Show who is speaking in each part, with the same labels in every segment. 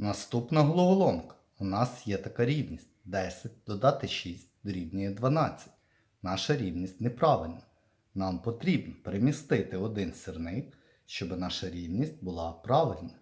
Speaker 1: Наступна головоломка. У нас є така рівність. 10 додати 6 дорівнює 12. Наша рівність неправильна. Нам потрібно перемістити один сірник, щоб наша рівність була правильною.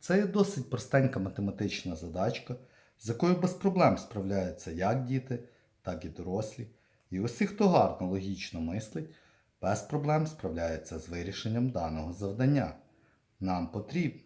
Speaker 1: Це є досить простенька математична задачка, з якою без проблем справляються як діти, так і дорослі. І усі, хто гарно логічно мислить, без проблем справляються з вирішенням даного завдання. Нам потрібно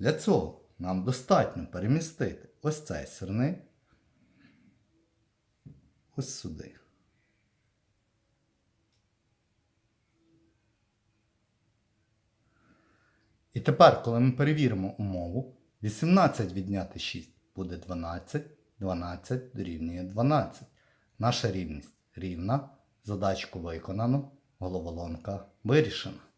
Speaker 1: Для цього нам достатньо перемістити ось цей сирник ось сюди. І тепер, коли ми перевіримо умову, 18 відняти 6 буде 12, 12 дорівнює 12. Наша рівність рівна, задачку виконано, головоломка вирішена.